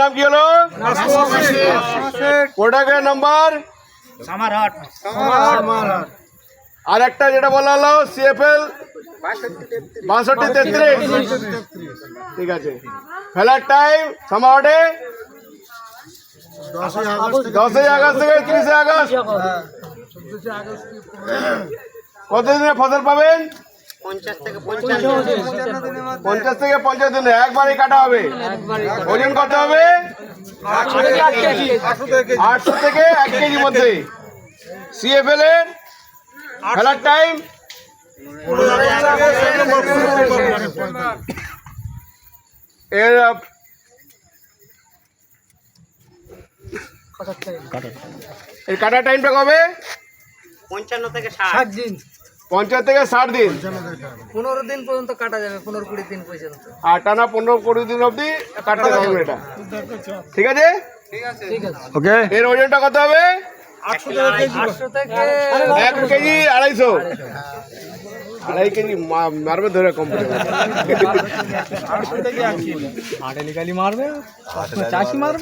নাম কি হলো? প্রোডাক্টের নাম্বার? আর একটা যেটা বলা হলো সিএফএল বাষট্টি তেত্রিশ। ঠিক আছে। খেলার টাইম সমাহটে দশই আগস্ট থেকে তিরিশে আগস্ট। কতদিনে ফসল পাবেন? পঞ্চাশ থেকে পঞ্চাশ দিনে একবারই কাটা হবে। ওজন কত হবে? আটশো থেকে এক কেজি। মধ্যে। সিএফএল এর খেলার টাইম এর এর কাটার টাইমটা কবে? পঞ্চান্ন থেকে ষাট দিন। পঞ্চাশ থেকে ষাট দিন পনেরো দিন পর্যন্ত কাটা যাবে পনেরো কুড়ি দিন পর্যন্ত আর টানা পনেরো কুড়ি দিন অবধি কাটতে পারবেন এটা ঠিক আছে ঠিক আছে ওকে এর ওজনটা কত হবে এক কেজি আড়াইশো আড়াই কেজি মারবে ধরে কম্পিউটার মারবে চাষি মারবে